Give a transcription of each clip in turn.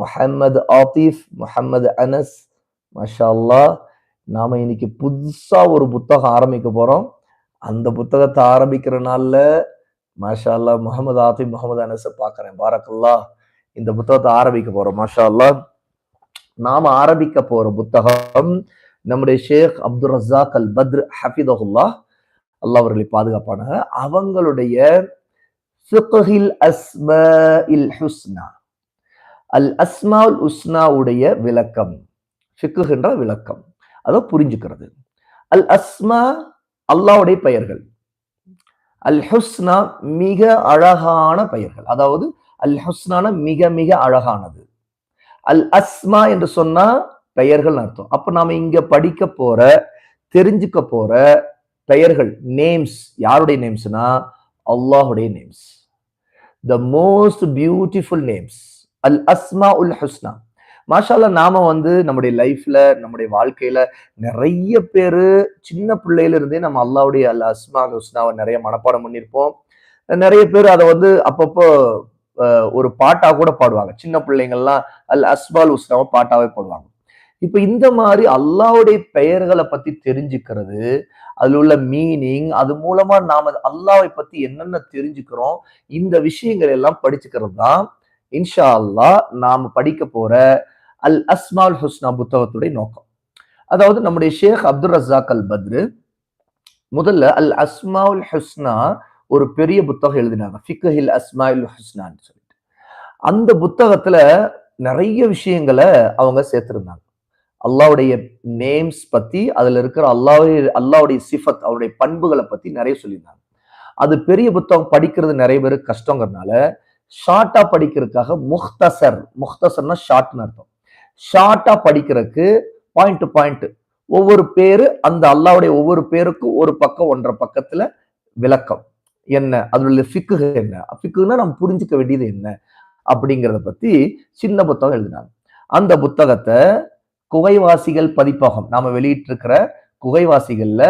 முஹம்மது ஆத்திஃப் முஹம்மது அனஸ் மஷா அல்லாஹ் நாம இன்னைக்கு புதுசா ஒரு புத்தகம் ஆரம்பிக்க போறோம். அந்த புத்தகத்தை ஆரம்பிக்கிற நாள்ல மாஷா அல்லாஹ் முகமது ஆத்திஃப் முகமது அனஸை பார்க்குறேன். பாரக்கல்லா இந்த புத்தகத்தை ஆரம்பிக்க போறோம் மாஷா அல்லாஹ் நாம ஆரம்பிக்க போற புத்தகம் நம்முடைய Sheikh Abdul Razzaq Al Badr ஹஃபிதஹுல்லா அல்லாஹ் அவர்களை பாதுகாப்பானாங்க அவங்களுடைய அஸ்ம இல் ஹுஸ்னா. அல் அஸ்மாவுல் உஸ்னாவுடைய விளக்கம். ஃபிக்குகின்ற விளக்கம். அதை புரிஞ்சுக்கிறது. அல் அஸ்மா அல்லாவுடைய பெயர்கள். அல் ஹுஸ்னா மிக அழகான பெயர்கள். அதாவது அல் ஹுஸ்னான மிக மிக அழகானது. அல் அஸ்மா என்று சொன்னா பெயர்கள் அர்த்தம். அப்ப நாம இங்க படிக்க போற தெரிஞ்சுக்க போற பெயர்கள் நேம்ஸ் யாருடைய நேம்ஸ்னா அல்லாஹுடைய names the most beautiful names அல் அஸ்மா உல் ஹுஸ்னா. மாஷால்லா நாம வந்து நம்முடைய லைஃப்ல நம்முடைய வாழ்க்கையில நிறைய பேரு சின்ன பிள்ளையில இருந்தே நம்ம அல்லாவுடைய அல் அஸ்மா ஹுஸ்னாவை நிறைய மனப்பாடம் பண்ணியிருப்போம். நிறைய பேர் அதை வந்து அப்பப்போ ஒரு பாட்டா கூட பாடுவாங்க. சின்ன பிள்ளைங்கள்லாம் அல் அஸ்மால் ஹுஸ்னாவை பாட்டாவே பாடுவாங்க. இப்ப இந்த மாதிரி அல்லாவுடைய பெயர்களை பத்தி தெரிஞ்சுக்கிறது அதுல உள்ள மீனிங் அது மூலமா நாம அல்லாவை பத்தி என்னென்ன தெரிஞ்சுக்கிறோம் இந்த விஷயங்கள் எல்லாம் படிச்சுக்கிறது தான் இன்ஷா அல்லா நாம் படிக்க போற அல் அஸ்மால் ஹுஸ்னா புத்தகத்துடைய நோக்கம். அதாவது நம்முடைய Sheikh Abdul Razzaq Al Badr முதல்ல அல் அஸ்மாவுல் ஹுஸ்னா ஒரு பெரிய புத்தகம் எழுதினாங்க. ஃபிக்கஹில் அஸ்மாயில் ஹுஸ்னான்னு சொல்லிட்டு. அந்த புத்தகத்துல நிறைய விஷயங்களை அவங்க சேர்த்திருந்தாங்க. அல்லாவுடைய நேம்ஸ் பத்தி அதுல இருக்கிற அல்லாவுடைய அல்லாவுடைய சிஃபத் அவருடைய பண்புகளை பத்தி நிறைய சொல்லியிருந்தாங்க. அது பெரிய புத்தகம் படிக்கிறது நிறைய பேருக்கு கஷ்டங்கிறதுனால ஷார்ட்டா படிக்கிறதுக்காக முக்தசர். முக்தசர்னா ஷார்ட்னு அர்த்தம். ஷார்ட்டா படிக்கிறதுக்கு பாயிண்ட் டு பாயிண்ட் ஒவ்வொரு பேரு அந்த அல்லாவுடைய ஒவ்வொரு பேருக்கும் ஒரு பக்கம் ஒன்றரை பக்கத்துல விளக்கம். என்ன? அதனுடைய ஃபிக்கு என்ன? ஃபிக்குன்னா நம்ம புரிஞ்சுக்க வேண்டியது என்ன? அப்படிங்கிறத பத்தி சின்ன புத்தகம் எழுதினாங்க. அந்த புத்தகத்தை குகைவாசிகள் பதிப்பகம் நாம வெளியிட்டிருக்கிற குகைவாசிகள்ல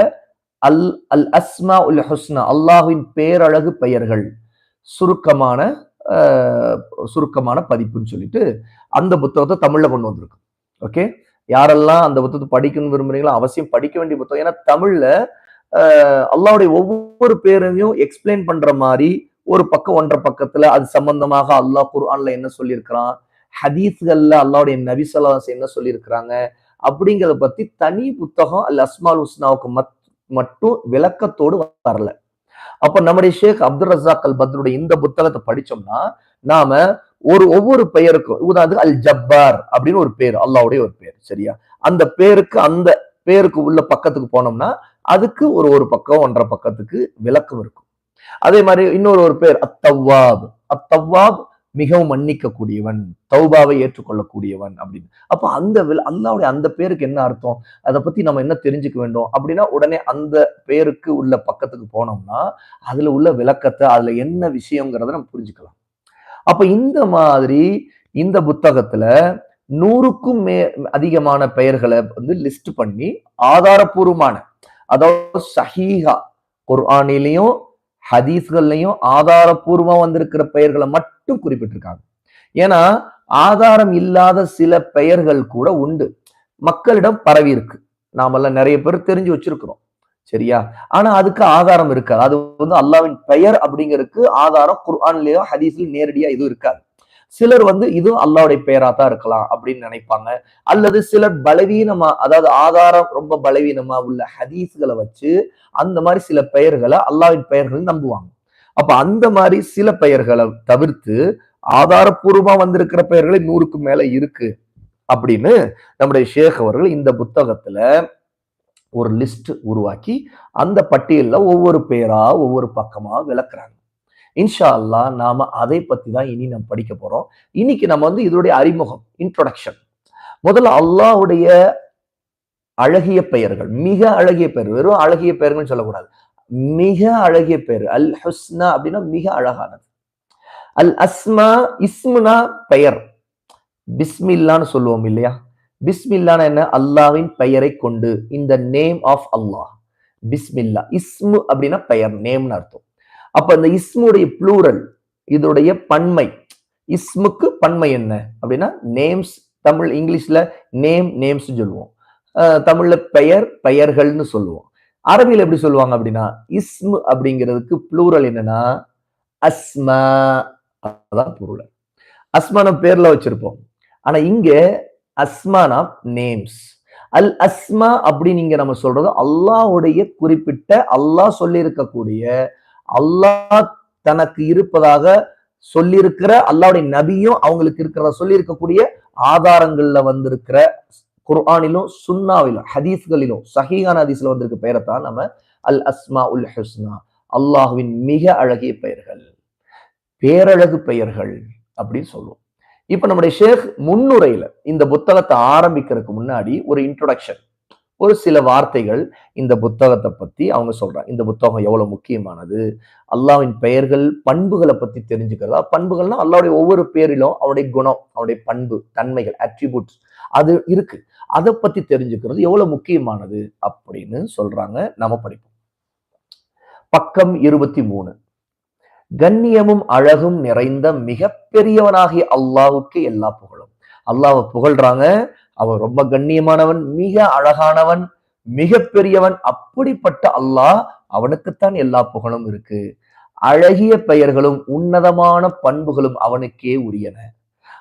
அல் அல் அஸ்மா உல் ஹுஸ்னா அல்லாஹுவின் பேரழகு பெயர்கள் சுருக்கமான சுருக்கமான பதிப்புன்னு சொல்லிட்டு அந்த புத்தகத்தை தமிழில் கொண்டு வந்திருக்கு. ஓகே? யாரெல்லாம் அந்த புத்தகத்தை படிக்கணும்னு விரும்புறீங்களோ அவசியம் படிக்க வேண்டிய புத்தகம். ஏன்னா தமிழில் அல்லாவுடைய ஒவ்வொரு பேரையும் எக்ஸ்பிளைன் பண்ற மாதிரி ஒரு பக்கம் ஒன்றரை பக்கத்துல அது சம்பந்தமாக அல்லாஹ் குர்ஆன்ல என்ன சொல்லியிருக்கிறான்? ஹதீஸ்கள்ல அல்லாவுடைய நபிசலாஸ் என்ன சொல்லியிருக்கிறாங்க? அப்படிங்கிறத பத்தி தனி புத்தகம் அல் அஸ்மால் உஸ்னாவுக்கு மட்டும் விளக்கத்தோடு வரல. அப்ப நம்முடைய ஷேக் அப்துல் ரசாக் அல் பத்ருடைய இந்த புத்தகத்தை படிச்சோம்னா நாம ஒரு ஒவ்வொரு பெயருக்கும் உதாரணத்துக்கு அல் ஜப்பார் அப்படின்னு ஒரு பேர் அல்லாவுடைய ஒரு பேர் சரியா? அந்த பேருக்கு அந்த பேருக்கு உள்ள பக்கத்துக்கு போனோம்னா அதுக்கு ஒரு ஒரு பக்கம் ஒன்றரை பக்கத்துக்கு விளக்கம் இருக்கும். அதே மாதிரி இன்னொரு ஒரு பேர் அத்தவ்வாப். அத்தவ்வாப் மிகவும் மன்னிக்கக்கூடியவன் தௌபாவை ஏற்றுக்கொள்ளக்கூடியவன் அப்படின்னு. அப்போ அந்த அல்லாவுடைய அந்த பேருக்கு என்ன அர்த்தம்? அதை பத்தி நம்ம என்ன தெரிஞ்சுக்க வேண்டும்? அப்படின்னா உடனே அந்த பேருக்கு உள்ள பக்கத்துக்கு போனோம்னா அதுல உள்ள விளக்கத்தை அதுல என்ன விஷயங்கிறத நம்ம புரிஞ்சுக்கலாம். அப்ப இந்த மாதிரி இந்த புத்தகத்துல நூறுக்கும் மே அதிகமான பெயர்களை வந்து லிஸ்ட் பண்ணி ஆதாரபூர்வமான அதாவது சஹீஹா குர்ஆனிலையும் ஹதீஸ்கள்லையும் ஆதாரபூர்வமா வந்திருக்கிற பெயர்களை மட்டும் குறிப்பிட்டிருக்காங்க. ஏன்னா ஆதாரம் இல்லாத சில பெயர்கள் கூட உண்டு. மக்களிடம் பரவி இருக்கு. நாமெல்லாம் நிறைய பேர் தெரிஞ்சு வச்சிருக்கிறோம். சரியா? ஆனா அதுக்கு ஆதாரம் இருக்காது. அது வந்து அல்லாவின் பெயர் அப்படிங்கிறதுக்கு ஆதாரம் குர்ஆன்லயோ ஹதீஸ்லயும் நேரடியா எதுவும் இருக்காது. சிலர் வந்து இது அல்லாவுடைய பெயரா தான் இருக்கலாம் அப்படின்னு நினைப்பாங்க. அல்லது சிலர் பலவீனமா அதாவது ஆதாரம் ரொம்ப பலவீனமா உள்ள ஹதீஸ்களை வச்சு அந்த மாதிரி சில பெயர்களை அல்லாவின் பெயர்கள் நம்புவாங்க. அப்ப அந்த மாதிரி சில பெயர்களை தவிர்த்து ஆதாரப்பூர்வமா வந்திருக்கிற பெயர்களை நூறுக்கு மேல இருக்கு அப்படின்னு நம்முடைய ஷேக் அவர்கள் இந்த புத்தகத்துல ஒரு லிஸ்ட் உருவாக்கி அந்த பட்டியல்ல ஒவ்வொரு பேரா ஒவ்வொரு பக்கமா விளக்குறாங்க. இன்ஷா அல்லா நாம அதை பத்தி தான் இனி நம்ம படிக்க போறோம். இன்னைக்கு நம்ம வந்து இதோடைய அறிமுகம் இன்ட்ரொடக்ஷன் முதல்ல அல்லாவுடைய அழகிய பெயர்கள் மிக அழகிய பெயர் வெறும் அழகிய பெயர்கள் சொல்லக்கூடாது. மிக அழகிய பெயர் அல் ஹுஸ்னா அப்படின்னா மிக அழகானது. அல் அஸ்மா இஸ்முனா பெயர். பிஸ்மில்லான்னு சொல்லுவோம் இல்லையா? பிஸ்மில்லான என்ன? அல்லாவின் பெயரை கொண்டு. இந்த நேம் ஆஃப் அல்லாஹ் பிஸ்மில்லா. இஸ்மு அப்படின்னா பெயர் நேம்னு அர்த்தம். அப்ப இந்த இஸ்முடைய ப்ளூரல் இதோடைய பன்மை. இஸ்முக்கு பன்மை என்ன? அப்படின்னா நேம்ஸ் தமிழ் இங்கிலீஷ்ல நேம் நேம்ஸ் சொல்லுவோம். தமிழ்ல பெயர் பெயர்கள்னு சொல்லுவோம். அரபியில் எப்படி சொல்லுவாங்க அப்படின்னா இஸ்மு அப்படிங்கிறதுக்கு ப்ளூரல் என்னன்னா அஸ்மா அதான் பொருள். அஸ்மான பேர்ல வச்சிருப்போம். ஆனா இங்க அஸ்மானா நேம்ஸ் அல் அஸ்மா அப்படின்னு நீங்க நம்ம சொல்றது அல்லாஹுடைய குறிப்பிட்ட அல்லாஹ் சொல்லி இருக்கக்கூடிய அல்லாஹ் தனக்கு இருப்பதாக சொல்லியிருக்கிற அல்லாவுடைய நபியும் அவங்களுக்கு இருக்கிறத சொல்லி இருக்கக்கூடிய ஆதாரங்கள்ல வந்திருக்கிற குர்ஆனிலும் சுன்னாவிலும் ஹதீஸ்களிலும் சஹீகான ஹதீஸ்ல வந்திருக்க பெயரை தான் நம்ம அல் அஸ்மா உல் ஹுஸ்னா அல்லாஹுவின் மிக அழகிய பெயர்கள். பேரழகு பெயர்கள் அப்படின்னு சொல்லுவோம். இப்ப நம்முடைய ஷேக் முன்னுரையில இந்த புத்தகத்தை ஆரம்பிக்கிறதுக்கு முன்னாடி ஒரு இன்ட்ரொடக்ஷன் ஒரு சில வார்த்தைகள் இந்த புத்தகத்தை பத்தி அவங்க சொல்றாங்க. இந்த புத்தகம் எவ்வளவு முக்கியமானது? அல்லாவின் பெயர்கள் பண்புகளை பத்தி தெரிஞ்சுக்கிறதா? பண்புகள்னா அல்லாவுடைய ஒவ்வொரு பேரிலும் அவருடைய குணம் அவருடைய பண்பு தன்மைகள் அட்ரிபியூட்ஸ் அது இருக்கு. அதை பத்தி தெரிஞ்சுக்கிறது எவ்வளவு முக்கியமானது அப்படின்னு சொல்றாங்க. நம்ம படிப்போம். பக்கம் இருபத்தி மூணு. கண்ணியமும் அழகும் நிறைந்த மிகப்பெரியவனாகிய அல்லாவுக்கு எல்லா புகழும். அல்லாவை புகழ்றாங்க. அவன் ரொம்ப கண்ணியமானவன் மிக அழகானவன் மிக பெரியவன் அப்படிப்பட்ட அல்லாஹ் அவனுக்குத்தான் எல்லா புகழும் இருக்கு. அழகிய பெயர்களும் உன்னதமான பண்புகளும் அவனுக்கே உரியன.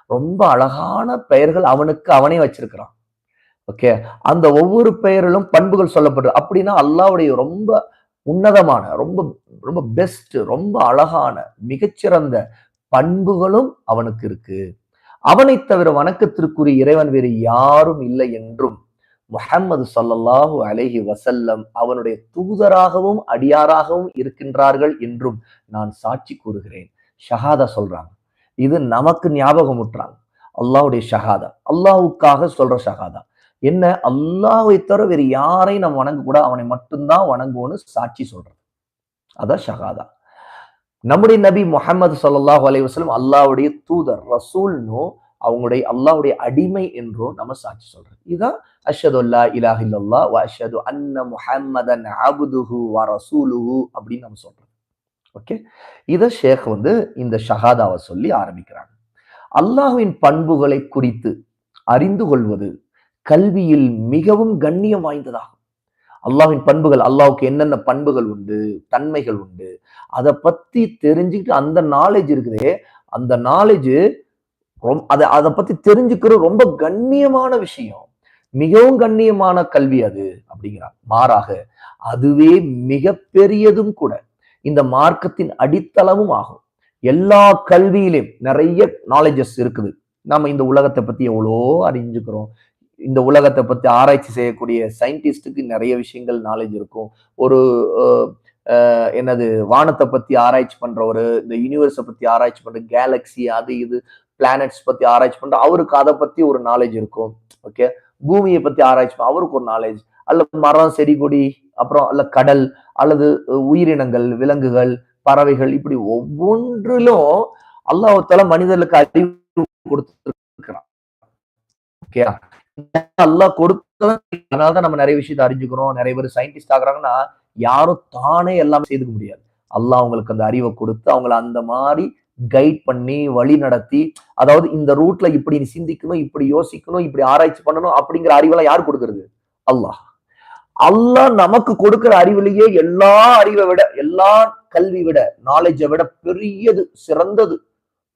ரொம்ப அழகான பெயர்கள் அவனுக்கு அவனே வச்சிருக்கிறான். ஓகே அந்த ஒவ்வொரு பெயரிலும் பண்புகள் சொல்லப்படுது. அப்படின்னா அல்லாவுடைய ரொம்ப உன்னதமான ரொம்ப ரொம்ப பெஸ்ட் ரொம்ப அழகான மிகச்சிறந்த பண்புகளும் அவனுக்கு இருக்கு. அவனை தவிர வணக்கத்திற்குரிய இறைவன் வேறு யாரும் இல்லை என்றும் முஹம்மது சல்லல்லாஹு அலஹி வசல்லம் அவனுடைய தூதராகவும் அடியாராகவும் இருக்கின்றார்கள் என்றும் நான் சாட்சி கூறுகிறேன். ஷஹாதா சொல்றாங்க. இது நமக்கு ஞாபகம் ஊட்டுறாங்க ஷஹாதா. அல்லாஹ்வுக்காக சொல்ற ஷஹாதா. என்ன? அல்லாவை தவிர வேறு யாரையும் நம்ம வணங்கக்கூடாது அவனை மட்டும்தான் வணங்குவோன்னு சாட்சி சொல்றது. அதான் ஷஹாதா. நம்முடைய நபி முஹம்மது சல்லாஹ் அலைவாஸ்லம் அல்லாவுடைய தூதர் ரசூல்னு அவங்களுடைய அல்லாவுடைய அடிமை என்றும் நம்ம சாட்சி சொல்றோம் இதுதான் அஷதுல்லா அல்லா இலாஹ வ அன்ன முஹம்மதன் அபுதுஹு வ ரசூலுஹு அப்படின்னு நம்ம சொல்றோம் ஓகே? இதை ஷேக் வந்து இந்த ஷஹாதாவை சொல்லி ஆரம்பிக்கிறாங்க. அல்லாஹுவின் பண்புகளை குறித்து அறிந்து கொள்வது கல்வியில் மிகவும் கண்ணியம் வாய்ந்ததாகும். அல்லாஹ்வின் பண்புகள் அல்லாவுக்கு என்னென்ன பண்புகள் உண்டு தன்மைகள் உண்டு அதை பத்தி தெரிஞ்சுக்கிட்டு அந்த நாலேஜ் இருக்குதே அந்த நாலேஜ் ரொம்ப அதை அதை பத்தி தெரிஞ்சுக்கிறது ரொம்ப கண்ணியமான விஷயம். மிகவும் கண்ணியமான கல்வி அது அப்படிங்கிறார். மாறாக அதுவே மிக பெரியதும் கூட இந்த மார்க்கத்தின் அடித்தளமும் ஆகும். எல்லா கல்வியிலும் நிறைய நாலேஜஸ் இருக்குது. நம்ம இந்த உலகத்தை பத்தி எவ்வளோ அறிஞ்சுக்கிறோம் இந்த உலகத்தை பத்தி ஆராய்ச்சி செய்யக்கூடிய சயின்டிஸ்டுக்கு நிறைய விஷயங்கள் நாலேஜ் இருக்கும். ஒரு என்னது வானத்தை பத்தி ஆராய்ச்சி பண்றவரு இந்த யூனிவர்ஸை பத்தி ஆராய்ச்சி பண்ற கேலக்சி அது இது பிளானட்ஸ் பத்தி ஆராய்ச்சி பண்ற அவருக்கு அதை பத்தி ஒரு நாலேஜ் இருக்கும். ஓகே பூமியை பத்தி ஆராய்ச்சி அவருக்கு ஒரு நாலேஜ் அல்ல மரம் செடி கொடி அப்புறம் அல்ல கடல் அல்லது உயிரினங்கள் விலங்குகள் பறவைகள் இப்படி ஒவ்வொன்றிலும் அல்லாஹால மனிதர்களுக்கு அறிவு கொடுத்துருக்கிறான். ஓகே அல்லாஹ் கொடுத்தவன். அதனால தான் நம்ம நிறைய விஷயத்தை அறிஞ்சுக்கிறோம். நிறைய பேர் சயின்டிஸ்ட் ஆகுறாங்கன்னா யாரும் தானே எல்லாமே செய்துக்க முடியாது. அல்லாஹ் அவங்களுக்கு அந்த அறிவை கொடுத்து அவங்கள அந்த மாதிரி கைட் பண்ணி வழி நடத்தி அதாவது இந்த ரூட்ல இப்படி சிந்திக்கணும் இப்படி யோசிக்கணும் இப்படி ஆராய்ச்சி பண்ணணும் அப்படிங்கிற அறிவெல்லாம் யார் கொடுக்கறது? அல்லாஹ். அல்லாஹ் நமக்கு கொடுக்கிற அறிவுலேயே எல்லா அறிவை விட எல்லா கல்வி விட நாலேஜை விட பெரியது சிறந்தது.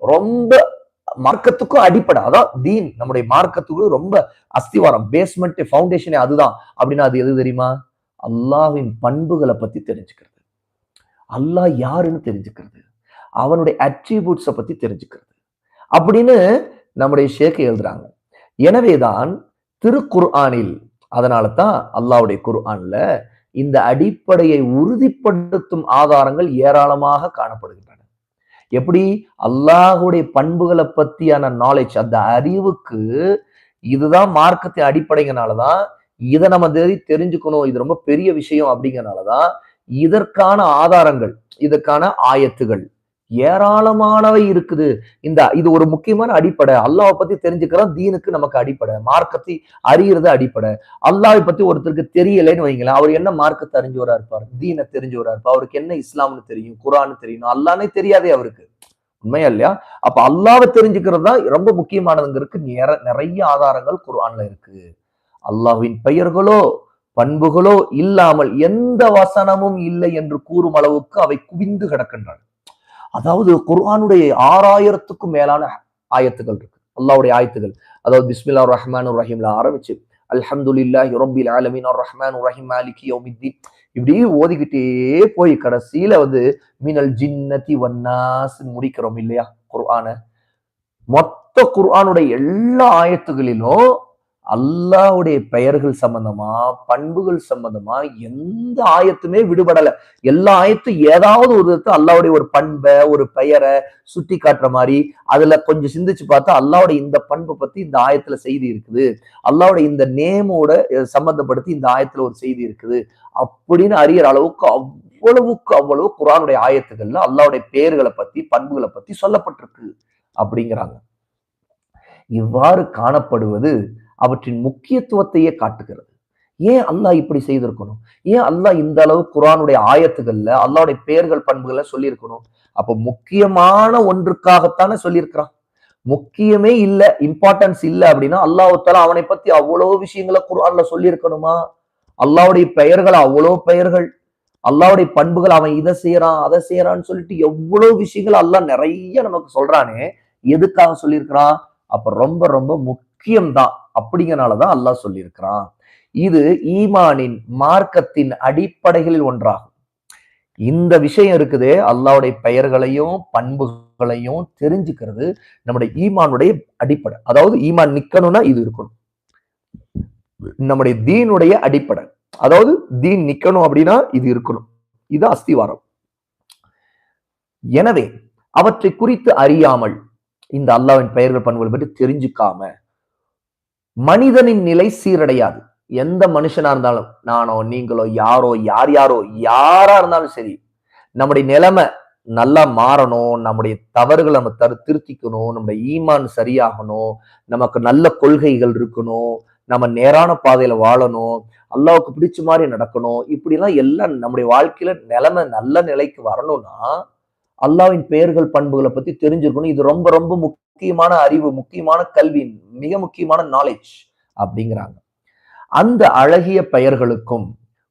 ரொம்ப மார்க்கத்துக்கும் அடிப்படை. அதான் தீன். நம்முடைய மார்க்கத்துக்கு ரொம்ப அஸ்திவாரம். பேஸ்மெண்ட் ஃபவுண்டேஷனே அதுதான். அப்படின்னா அது எது தெரியுமா? அல்லாவின் பண்புகளை பத்தி தெரிஞ்சுக்கிறது. அல்லாஹ் யாருன்னு தெரிஞ்சுக்கிறது. அவனுடைய அட்ரிபியூட்ஸை பத்தி தெரிஞ்சுக்கிறது. அப்படின்னு நம்முடைய ஷேக் எழுதுறாங்க. எனவேதான் திருக்குர்ஆனில் அதனால தான் அல்லாவுடைய குர்ஆன்ல இந்த அடிப்படையை உறுதிப்படுத்தும் ஆதாரங்கள் ஏராளமாக காணப்படுகின்றன. எப்படி? அல்லாஹுடைய பண்புகளை பத்தியான நாலேஜ் அந்த அறிவுக்கு இதுதான் மார்க்கத்தின் அடிப்படைங்கனாலதான் இதை நம்ம தெரிஞ்சுக்கணும். இது ரொம்ப பெரிய விஷயம் அப்படிங்கறனாலதான் இதற்கான ஆதாரங்கள் இதற்கான ஆயத்துகள். ஏராளமானவை இருக்குது. இந்த இது ஒரு முக்கியமான அடிப்படை. அல்லாவை பத்தி தெரிஞ்சுக்கிறோம் தீனுக்கு நமக்கு அடிப்படை. மார்க்கத்தை அறிகிறது அடிப்படை. அல்லாவை பத்தி ஒருத்தருக்கு தெரியலைன்னு வைங்களேன் அவர் என்ன மார்க்கத்தை அறிஞ்சவரா இருப்பார்? தீனை தெரிஞ்சவரா இருப்பார்? அவருக்கு என்ன இஸ்லாம்னு தெரியும்? குரான்னு தெரியும்? அல்லானே தெரியாதே அவருக்கு. உண்மையா இல்லையா? அப்ப அல்லாவை தெரிஞ்சுக்கிறது தான் ரொம்ப முக்கியமானதுங்கிறதுக்கு நிறைய ஆதாரங்கள் குரான்ல இருக்கு. அல்லாஹ்வின் பெயர்களோ பண்புகளோ இல்லாமல் எந்த வசனமும் இல்லை என்று கூறும் அளவுக்கு அவை குவிந்து கிடக்கின்றன. அதாவது குர்ஆனுடைய ஆறாயிரத்துக்கும் மேலான ஆயத்துகள் இருக்கு. அல்லாவுடைய ஆயத்துகள் அதாவது பிஸ்மில்லா ரஹ்மான் ரஹீம்ல ஆரம்பிச்சு அல்ஹம்துலில்லாஹி ரப்பில் ஆலமீன் ரஹ்மான் ரஹீம் மாலிகி யோமித்தீன். இப்படி ஓதிக்கிட்டே போய் கடைசியில வந்து மினல் ஜின்னதி வன்னாஸ் முடிக்கிறோம் இல்லையா குர்ஆன. மொத்த குர்ஆனுடைய எல்லா ஆயத்துகளிலும் அல்லாஹ்வுடைய பெயர்கள் சம்பந்தமா பண்புகள் சம்பந்தமா எந்த ஆயத்துமே விடுபடல. எல்லா ஆயத்தும் ஏதாவது ஒரு விதத்தை அல்லாவுடைய ஒரு பண்பை ஒரு பெயரை சுட்டி காட்டுற மாதிரி அதுல கொஞ்சம் சிந்திச்சு பார்த்தா அல்லாவுடைய இந்த பண்பை பத்தி இந்த ஆயத்துல செய்தி இருக்குது. அல்லாவுடைய இந்த நேமோட சம்பந்தப்படுத்தி இந்த ஆயத்துல ஒரு செய்தி இருக்குது. அப்படின்னு அறியற அளவுக்கு அவ்வளவுக்கு அவ்வளவு குரானுடைய ஆயத்துகள்ல அல்லாவுடைய பெயர்களை பத்தி பண்புகளை பத்தி சொல்லப்பட்டிருக்கு. அப்படிங்கிறாங்க. இவ்வாறு காணப்படுவது அவற்றின் முக்கியத்துவத்தையே காட்டுகிறது. ஏன் அல்லாஹ் இப்படி செய்திருக்கணும்? ஏன் அல்லாஹ் இந்த அளவு குரானுடைய ஆயத்துகள்ல அல்லாவுடைய பெயர்கள் பண்புகளை சொல்லியிருக்கணும்? அப்ப முக்கியமான ஒன்றுக்காகத்தானே சொல்லியிருக்கிறான். முக்கியமே இல்லை இம்பார்ட்டன்ஸ் இல்லை அப்படின்னா அல்லாஹ் அவனை பத்தி அவ்வளவு விஷயங்களை குரான்ல சொல்லியிருக்கணுமா? அல்லாவுடைய பெயர்கள் அவ்வளோ பெயர்கள். அல்லாவுடைய பண்புகள் அவன் இதை செய்யறான் அதை செய்யறான்னு சொல்லிட்டு எவ்வளவு விஷயங்கள் அல்லாஹ் நிறைய நமக்கு சொல்றானே எதுக்காக சொல்லியிருக்கிறான்? அப்ப ரொம்ப ரொம்ப முக்கியம்தான். அப்படிங்கறனாலதான் அல்லாஹ் சொல்லியிருக்கிறான். இது ஈமானின் மார்க்கத்தின் அடிப்படைகளில் ஒன்றாகும். இந்த விஷயம் இருக்குது அல்லாவுடைய பெயர்களையும் பண்புகளையும் தெரிஞ்சுக்கிறது நம்முடைய ஈமானுடைய அடிப்படை. அதாவது ஈமான் நிக்கணும்னா இது இருக்கணும். நம்முடைய தீனுடைய அடிப்படை. அதாவது தீன் நிக்கணும் அப்படின்னா இது இருக்கணும். இது அஸ்திவாரம். எனவே அவற்றை குறித்து அறியாமல் இந்த அல்லாஹ்வின் பெயர்கள் பண்புகள் பற்றி தெரிஞ்சுக்காம மனிதனின் நிலை சீரடையாது. எந்த மனுஷனா இருந்தாலும் நானோ நீங்களோ யாரோ யார் யாரோ யாரா இருந்தாலும் சரி நம்முடைய நிலைமை நல்லா மாறணும் நம்முடைய தவறுகளை நம்ம தரு திருத்திக்கணும் நம்முடைய ஈமான் சரியாகணும் நமக்கு நல்ல கொள்கைகள் இருக்கணும் நம்ம நேரான பாதையில வாழணும் அல்லாவுக்கு பிடிச்ச மாதிரி நடக்கணும் இப்படிலாம் எல்லாம் நம்முடைய வாழ்க்கையில நிலைமை நல்ல நிலைக்கு வரணும்னா அல்லாவின் பெயர்கள் பண்புகளை பத்தி தெரிஞ்சிருக்கணும். இது ரொம்ப ரொம்ப முக்கியமான அறிவு முக்கியமான கல்வி மிக முக்கியமான நாலேஜ் அப்படிங்கிறாங்க. அந்த அழகிய பெயர்களுக்கும்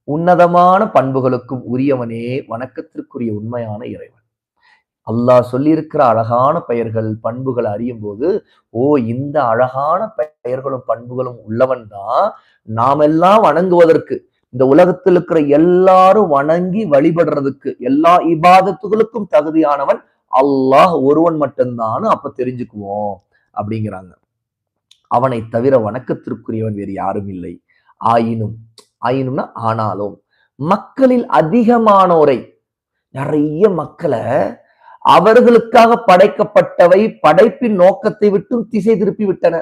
உன்னதமான பண்புகளுக்கும் உரியவனே வணக்கத்திற்குரிய உண்மையான இறைவன். அல்லாஹ் சொல்லியிருக்கிற அழகான பெயர்கள் பண்புகள் அறியும் போது ஓ இந்த அழகான பெயர்களும் பண்புகளும் உள்ளவன் தான் நாமெல்லாம் வணங்குவதற்கு இந்த உலகத்தில் இருக்கிற எல்லாரும் வணங்கி வழிபடுறதுக்கு எல்லா இபாதத்துகளுக்கும் தகுதியானவன் அல்லாஹ் ஒருவன் மட்டும்தான் அப்ப தெரிஞ்சுக்குவோம் அப்படிங்கிறாங்க. அவனை தவிர வணக்கத்திற்குரியவன் வேறு யாரும் இல்லை. ஆயினும் ஆயினும்னா ஆனாலும் மக்களில் அதிகமானோரை நிறைய மக்களை அவர்களுக்காக படைக்கப்பட்டவை படைப்பின் நோக்கத்தை விட்டும் திசை திருப்பி விட்டன.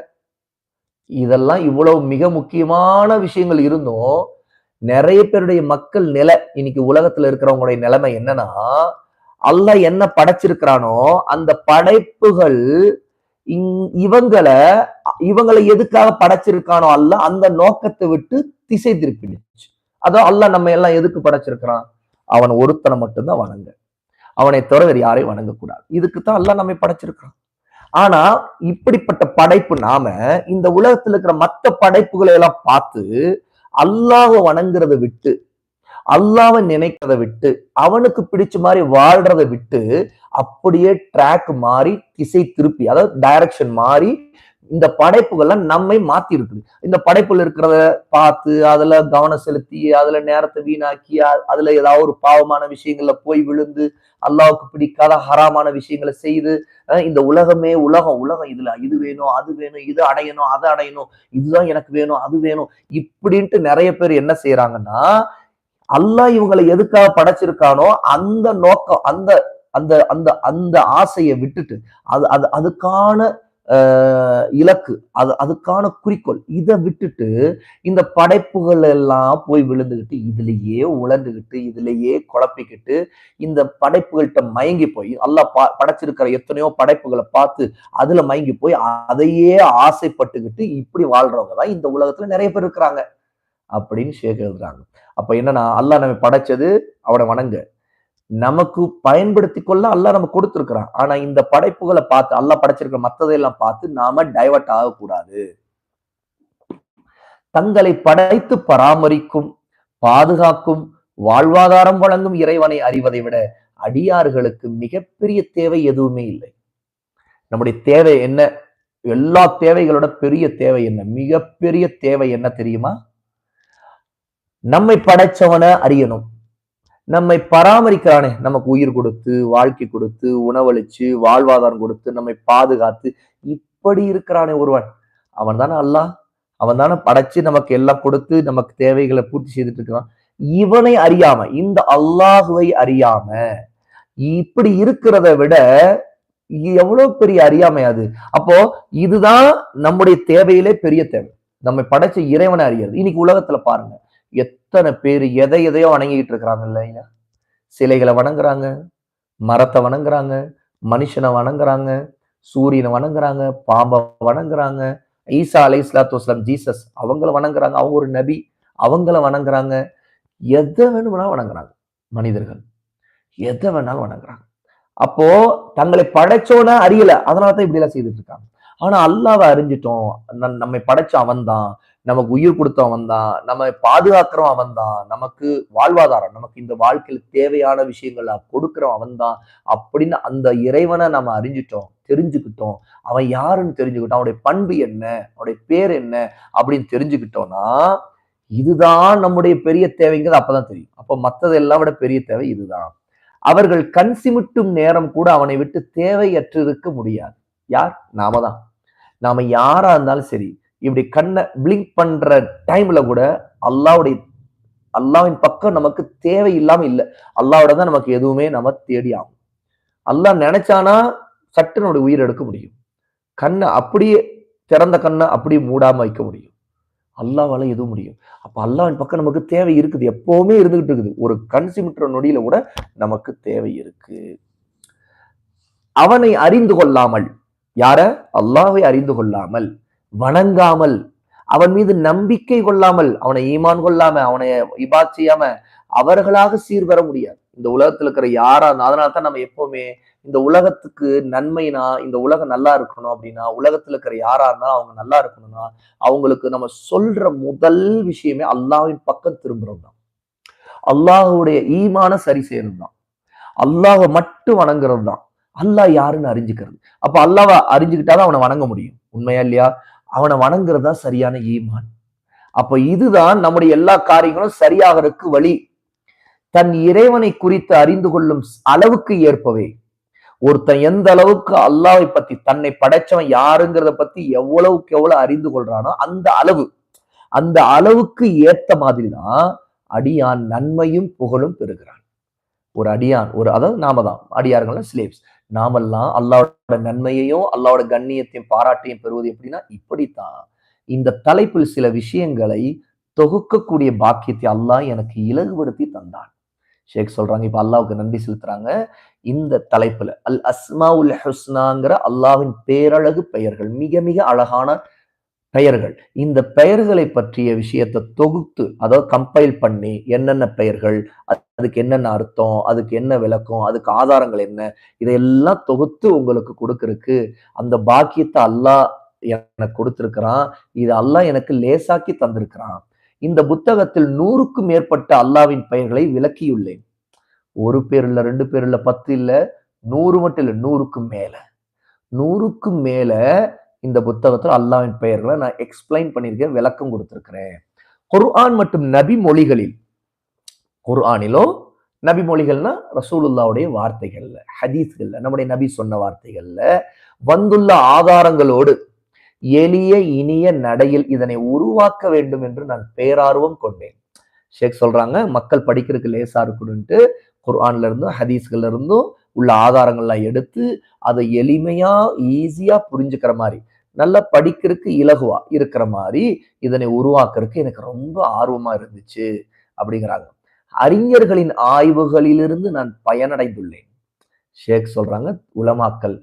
இதெல்லாம் இவ்வளவு மிக முக்கியமான விஷயங்கள் இருந்தும் நிறைய பேருடைய மக்கள் நிலை இன்னைக்கு உலகத்துல இருக்கிறவங்களுடைய நிலைமை என்னன்னா அல்ல என்ன படைச்சிருக்கிறானோ அந்த படைப்புகள் இங்- இவங்களை இவங்களை எதுக்காக படைச்சிருக்கானோ அல்ல அந்த நோக்கத்தை விட்டு திசை திருப்பிடுச்சு அதான் அல்லாஹ் நம்ம எல்லாம் எதுக்கு படைச்சிருக்கிறான்? அவன் ஒருத்தனை மட்டும்தான் வணங்க. அவனை தவிர வேறு யாரையும் வணங்கக்கூடாது. இதுக்கு தான் அல்லாஹ் நம்ம படைச்சிருக்கிறான். ஆனா இப்படிப்பட்ட படைப்பு நாம இந்த உலகத்துல இருக்கிற மத்த படைப்புகளை எல்லாம் பார்த்து அல்லாஹ வணங்குறதை விட்டு அல்லாவை நினைக்கிறத விட்டு அவனுக்கு பிடிச்ச மாதிரி வாழ்றதை விட்டு அப்படியே ட்ராக் மாறி திசை திருப்பி அதாவது டைரக்ஷன் மாறி இந்த படைப்புகள்லாம் நம்மை மாத்தி இருக்குது. இந்த படைப்புல இருக்கிறத பார்த்து அதுல கவனம் செலுத்தி அதுல நேரத்தை வீணாக்கி அதுல ஏதாவது ஒரு பாவமான விஷயங்கள்ல போய் விழுந்து அல்லாவுக்கு பிடிக்காத ஹராமான விஷயங்களை செய்து இந்த உலகமே உலகம் உலகம் இதுல இது வேணும் அது வேணும் இது அடையணும் அதை அடையணும் இதுதான் எனக்கு வேணும் அது வேணும் இப்படின்ட்டு நிறைய பேர் என்ன செய்யறாங்கன்னா அல்லாஹ் இவங்களை எதுக்காக படைச்சிருக்கானோ அந்த நோக்கம் அந்த அந்த அந்த அந்த ஆசையை விட்டுட்டு அது அது அதுக்கான இலக்கு அது அதுக்கான குறிக்கோள் இதை விட்டுட்டு இந்த படைப்புகள் எல்லாம் போய் விழுந்துக்கிட்டு இதுலேயே உழந்துக்கிட்டு இதுலேயே குழப்பிக்கிட்டு இந்த படைப்புகள்கிட்ட மயங்கி போய் அல்லா பா படைச்சிருக்கிற எத்தனையோ படைப்புகளை பார்த்து அதுல மயங்கி போய் அதையே ஆசைப்பட்டுக்கிட்டு இப்படி வாழ்றவங்க தான் இந்த உலகத்துல நிறைய பேர் இருக்கிறாங்க. அப்படின்னு ஷேக் எழுதுறாங்க அப்ப என்னன்னா அல்லாஹ் நம்ம படைச்சது அவனை வணங்க. நமக்கு பயன்படுத்தி கொள்ள அல்லாஹ் நம்ம கொடுத்திருக்கிறான். ஆனா இந்த படைப்புகளை பார்த்து அல்லாஹ் படைச்சிருக்கிற மத்ததையெல்லாம் பார்த்து நாம டைவர்ட் ஆகக்கூடாது. தங்களை படைத்து பராமரிக்கும் பாதுகாக்கும் வாழ்வாதாரம் வழங்கும் இறைவனை அறிவதை விட அடியார்களுக்கு மிகப்பெரிய தேவை எதுவுமே இல்லை. நம்முடைய தேவை என்ன? எல்லா தேவைகளோட பெரிய தேவை என்ன? மிகப்பெரிய தேவை என்ன தெரியுமா? நம்மை படைச்சவனை அறியணும். நம்மை பராமரிக்கிறானே நமக்கு உயிர் கொடுத்து வாழ்க்கை கொடுத்து உணவளிச்சு வாழ்வாதாரம் கொடுத்து நம்மை பாதுகாத்து இப்படி இருக்கிறானே ஒருவன். அவன் தானே அல்லாஹ். அவன் தானே படைச்சு நமக்கு எல்லாம் கொடுத்து நமக்கு தேவைகளை பூர்த்தி செய்துட்டு இருக்கிறான் இவனை அறியாம இந்த அல்லாஹுவை அறியாம இப்படி இருக்கிறத விட எவ்வளவு பெரிய அறியாமை அது? அப்போ இதுதான் நம்முடைய தேவையிலே பெரிய தேவை. நம்மை படைச்ச இறைவனை அறியாது இன்னைக்கு உலகத்துல பாருங்க. எத்தனை பேர் எதை எதையோ வணங்கிட்டு இருக்கிறாங்க இல்லைங்க சிலைகளை வணங்குறாங்க மரத்தை வணங்குறாங்க மனுஷனை வணங்குறாங்க சூரியனை வணங்குறாங்க பாம்பை வணங்குறாங்க ஈசா அலை இஸ்லாத்து வஸ்லாம் ஜீசஸ் அவங்கள வணங்குறாங்க அவங்க ஒரு நபி அவங்கள வணங்குறாங்க. எதை வேணும்னா வணங்குறாங்க மனிதர்கள். எதை வேணாலும் வணங்குறாங்க. அப்போ தங்களை படைச்சோன அறியல. அதனால தான் இப்படி எல்லாம் செய்துட்டு இருக்காங்க. ஆனா அல்லாவை அறிஞ்சிட்டோம். நம்மை படைச்ச அவன் தான் நமக்கு உயிர் கொடுத்த அவன் தான் நம்ம பாதுகாக்கிறோம் அவன் தான் நமக்கு வாழ்வாதாரம் நமக்கு இந்த வாழ்க்கையில் தேவையான விஷயங்கள கொடுக்கிறோம் அவன் தான் அப்படின்னு அந்த இறைவனை நம்ம அறிஞ்சிட்டோம் தெரிஞ்சுக்கிட்டோம். அவன் யாருன்னு தெரிஞ்சுக்கிட்டோம் அவனுடைய பண்பு என்ன அவனுடைய பேர் என்ன அப்படின்னு தெரிஞ்சுக்கிட்டோம்னா இதுதான் நம்முடைய பெரிய தேவைங்கிறது அப்பதான் தெரியும். அப்ப மத்ததெல்லாம் விட பெரிய தேவை இதுதான். அவர்கள் கண் சிமிட்டும் நேரம் கூட அவனை விட்டு தேவையற்றிருக்க முடியாது. யார்? நாம தான் நாம யாரா இருந்தாலும் சரி இப்படி கண்ணை பிளிங்க் பண்ற டைம்ல கூட அல்லாவுடைய அல்லாவின் பக்கம் நமக்கு தேவை இல்லாம இல்லை. அல்லாவோட தான் நமக்கு எதுவுமே நம்ம தேடி ஆகும். அல்லாஹ் நினைச்சானா சட்டுனுடைய உயிர் எடுக்க முடியும். கண்ணை அப்படியே திறந்த கண்ணை அப்படியே மூடாம வைக்க முடியும். அல்லாவால எதுவும் முடியும். அப்ப அல்லாவின் பக்கம் நமக்கு தேவை இருக்குது. எப்பவுமே இருந்துகிட்டு இருக்குது. ஒரு கண் சிமிட்டுற நொடியில கூட நமக்கு தேவை இருக்கு. அவனை அறிந்து கொள்ளாமல். யார? அல்லாவை அறிந்து கொள்ளாமல். வணங்காமல் அவன் மீது நம்பிக்கை கொள்ளாமல் அவனை ஈமான் கொள்ளாம அவனை இபாத் செய்யாம அவர்களாக சீர்வர முடியாது. இந்த உலகத்துல இருக்கிற யாரா அதனால தான் நம்ம எப்பவுமே இந்த உலகத்துக்கு நன்மைனா இந்த உலகம் நல்லா இருக்கணும் அப்படின்னா உலகத்துல இருக்கிற யாரா இருந்தாலும் அவங்க நல்லா இருக்கணும்னா அவங்களுக்கு நம்ம சொல்ற முதல் விஷயமே அல்லாவின் பக்கம் திரும்புறது தான் அல்லாஹுடைய ஈமான சரி செய்யறது தான் அல்லாஹை மட்டும் வணங்குறது தான் அல்லாஹ் யாருன்னு அறிஞ்சுக்கிறது? அப்ப அல்லாவை அறிஞ்சுக்கிட்டாதான் அவனை வணங்க முடியும். உண்மையா இல்லையா? அவனை வணங்குறது தான் சரியான ஈமான். அப்ப இதுதான் நம்முடைய எல்லா காரியங்களும் சரியாகிறதுக்கு வழி. தன் இறைவனை குறித்து அறிந்து கொள்ளும் அளவுக்கு ஏற்பவே. ஒருத்தன் எந்த அளவுக்கு அல்லாவை பத்தி தன்னை படைச்சவன் யாருங்கிறத பத்தி எவ்வளவுக்கு எவ்வளவு அறிந்து கொள்றானோ அந்த அளவு. அந்த அளவுக்கு ஏத்த மாதிரி தான் அடியான் நன்மையும் புகழும் பெறுகிறான். ஒரு அடியான் ஒரு அதாவது நாம தான் அடியார்கள் ஸ்லேப்ஸ் நாமெல்லாம் அல்லாவோட நன்மையையும் அல்லாவோட கண்ணியத்தையும் பாராட்டையும் பெறுவது எப்படின்னா இப்படித்தான். இந்த தலைப்பில் சில விஷயங்களை தொகுக்கக்கூடிய பாக்கியத்தை அல்லாஹ் எனக்கு இலகுபடுத்தி தந்தான். ஷேக் சொல்றாங்க இப்ப அல்லாவுக்கு நன்றி செலுத்துறாங்க. இந்த தலைப்புல அல் அஸ்மா உல் ஹுஸ்னாங்கிற அல்லாவின் பேரழகு பெயர்கள் மிக மிக அழகான பெயர்கள். இந்த பெயர்களை பற்றிய விஷயத்தை தொகுத்து அதாவது கம்பைல் பண்ணி என்னென்ன பெயர்கள் அதுக்கு என்னென்ன அர்த்தம் அதுக்கு என்ன விளக்கம் அதுக்கு ஆதாரங்கள் என்ன இதையெல்லாம் தொகுத்து உங்களுக்கு கொடுக்கறதுக்கு அந்த பாக்கியத்தை அல்லாஹ் எனக்கு கொடுத்திருக்கிறான். இது அல்லாஹ் எனக்கு லேசாக்கி தந்திருக்கிறான். இந்த புத்தகத்தில் நூறுக்கும் மேற்பட்ட அல்லாவின் பெயர்களை விளக்கியுள்ளேன். ஒரு பேர் இல்லை ரெண்டு பேர் இல்லை பத்து இல்லை நூறு மட்டும் இல்லை நூறுக்கும் மேல. நூறுக்கும் மேல இந்த புத்தகத்தில் அல்லாவின் பெயர்களை நான் எக்ஸ்பிளைன் பண்ணியிருக்கேன் விளக்கம் கொடுத்துருக்குறேன். குர்ஆன் மற்றும் நபி மொழிகளில் குர்ஆனிலோ நபி மொழிகள்னா ரசூலுல்லாவுடைய வார்த்தைகள்ல ஹதீஸ்கள்ல நம்முடைய நபி சொன்ன வார்த்தைகள்ல வந்துள்ள ஆதாரங்களோடு எளிய இனிய நடையில் இதனை உருவாக்க வேண்டும் என்று நான் பேரார்வம் கொண்டேன். ஷேக் சொல்றாங்க மக்கள் படிக்கிறதுக்கு லேசா இருக்கணும்ட்டு குர்ஆன்ல இருந்தும் ஹதீஸ்கள்ல இருந்தும் உள்ள ஆதாரங்கள்லாம் எடுத்து அதை எளிமையா ஈஸியா புரிஞ்சுக்கிற மாதிரி. நல்லா படிக்கிறதுக்கு இலகுவா இருக்கிற மாதிரி இதனை உருவாக்குறதுக்கு எனக்கு ரொம்ப ஆர்வமா இருந்துச்சு அப்படிங்கிறாங்க. அறிஞர்களின் ஆய்வுகளிலிருந்து நான் பயனடைந்துள்ளேன். ஷேக் சொல்றாங்க உலமாக்கல்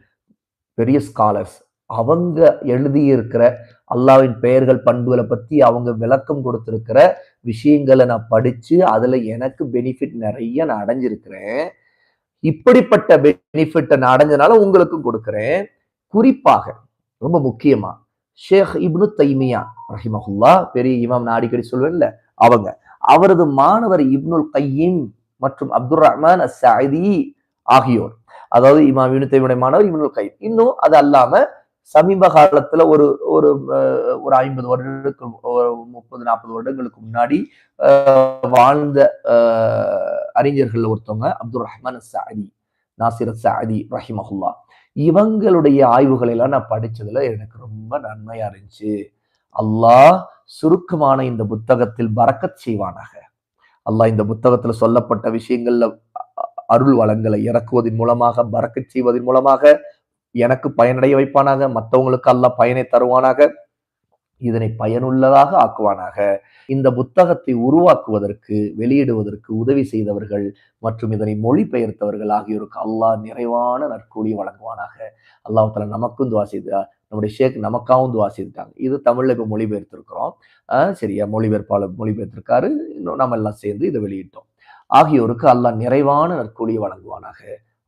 பெரிய ஸ்காலர்ஸ் அவங்க எழுதியிருக்கிற அல்லாவின் பெயர்கள் பண்புகளை பத்தி அவங்க விளக்கம் கொடுத்திருக்கிற விஷயங்களை நான் படிச்சு அதுல எனக்கு பெனிஃபிட் நிறைய நான் அடைஞ்சிருக்கிறேன். இப்படிப்பட்ட பெனிஃபிட்டை நான் அடைஞ்சனால உங்களுக்கும் கொடுக்குறேன். குறிப்பாக ரொம்ப முக்கியமா. ஷேக் இப்னு தைமியா ரஹிமஹுல்லா பெரிய இமாம் நான் அடிக்கடி சொல்வேன்ல அவங்க. அவரது மாணவர் இப்னுல் கையீம் மற்றும் அப்துல் ரஹ்மான் அஸ்ஸாதி ஆகியோர். அதாவது இமாம் இப்னு தைமியுடைய மாணவர் இப்னுல் கையீம். இன்னும் அது அல்லாம சமீப காலத்துல ஒரு ஒரு ஒரு ஐம்பது வருடங்களுக்கு ஒரு முப்பது நாற்பது வருடங்களுக்கு முன்னாடி வாழ்ந்த அறிஞர்கள் ஒருத்தவங்க அப்துல் ரஹ்மான் சாதி நாசிர் சாதி ரஹிமஹுல்லா. இவங்களுடைய ஆய்வுகளெல்லாம் நான் படித்ததில் எனக்கு ரொம்ப நன்மையாக இருந்துச்சு. அல்லாஹ் சுருக்கமான இந்த புத்தகத்தில் பறக்கச் செய்வானாக. அல்லாஹ் இந்த புத்தகத்தில் சொல்லப்பட்ட விஷயங்கள்ல அ- அருள் வளங்களை இறக்குவதன் மூலமாக பறக்கச் செய்வதன் மூலமாக எனக்கு பயனடைய வைப்பானாக. மற்றவங்களுக்கு அல்லாஹ் பயனை தருவானாக. இதனை பயனுள்ளதாக ஆக்குவானாக. இந்த புத்தகத்தை உருவாக்குவதற்கு வெளியிடுவதற்கு உதவி செய்தவர்கள் மற்றும் இதனை மொழிபெயர்த்தவர்கள் ஆகியோருக்கு அல்லாஹ் நிறைவான நற்கூலி வழங்குவானாக. அல்லாஹ் தஆலா நமக்கும் துவா செய்தா நம்முடைய ஷேக் நமக்காகவும் துவா செய்துட்டாங்க. இது தமிழ்ல இப்ப மொழிபெயர்த்திருக்கிறோம். ஆஹ் சரியா மொழிபெயர்ப்பாளர் மொழிபெயர்த்திருக்காரு. இன்னும் நம்ம எல்லாம் சேர்ந்து இதை வெளியிட்டோம். ஆகியோருக்கு அல்லாஹ் நிறைவான நற்கூலியை வழங்குவானாக.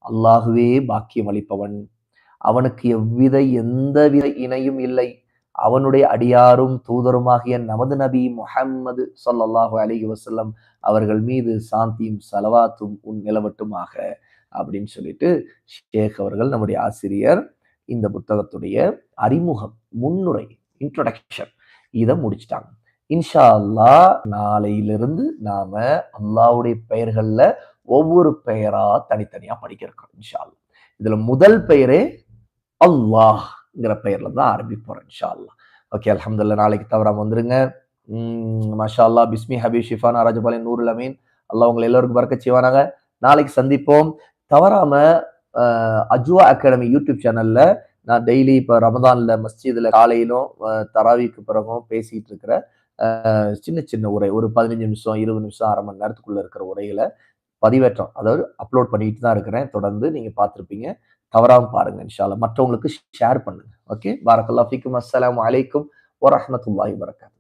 அல்லாஹுவே பாக்கியம் அளிப்பவன். அவனுக்கு எவ்வித எந்தவித இணையும் இல்லை. அவனுடைய அடியாரும் தூதருமாகிய நமது நபி முஹம்மது சொல்லல்லாஹு அலைஹி வசல்லம் அவர்கள் மீது சாந்தியும் சலவாத்தும் உன் நிலவட்டுமாக அப்படின்னு சொல்லிட்டு ஷேக் அவர்கள் நம்முடைய ஆசிரியர் இந்த புத்தகத்துடைய அறிமுகம் முன்னுரை இன்ட்ரடக்ஷன் இதை முடிச்சிட்டாங்க. இன்ஷா அல்லாஹ் நாளையிலிருந்து நாம அல்லாஹ்வுடைய பெயர்கள்ல ஒவ்வொரு பெயரா தனித்தனியா படிக்க இருக்கோம் இன்ஷா அல்லா இதுல முதல் பெயரே அல்லாஹ். ங்கிற பெயர்ல தான் ஆரம்பிக்க போறோம் இன்ஷா ஓகே அல்ஹம்துலில்லாஹ். நாளைக்கு தவறாம வந்துருங்க. மஷா அல்லா பிஸ்மி ஹபீப் ஷிஃபானா ராஜபாளையம் நூருல் அமீன். அல்லா உங்களை எல்லோருக்கும் பறக்க செய்வானாங்க நாளைக்கு சந்திப்போம். தவறாம அஜுவா அஜ்வா அகாடமி யூடியூப் சேனல்ல நான் டெய்லி இப்போ ரமதான்ல மஸ்ஜிதில் காலையிலும் தராவிக்கு பிறகும் பேசிட்டு இருக்கிற சின்ன சின்ன உரை ஒரு பதினஞ்சு நிமிஷம் இருபது நிமிஷம் அரை மணி நேரத்துக்குள்ள இருக்கிற உரைகளை பதிவேற்றம் அதாவது அப்லோட் பண்ணிட்டு தான் இருக்கிறேன். தொடர்ந்து நீங்க பார்த்துருப்பீங்க. தவறாம பாருங்க இன்ஷால்லா மற்றவங்களுக்கு ஷேர் பண்ணுங்க. ஓகே பாரக்கல்லா ஃபிக்கும் அஸ்லாம் வலைக்கும் வரமத்துல்லாஹி வரகாத்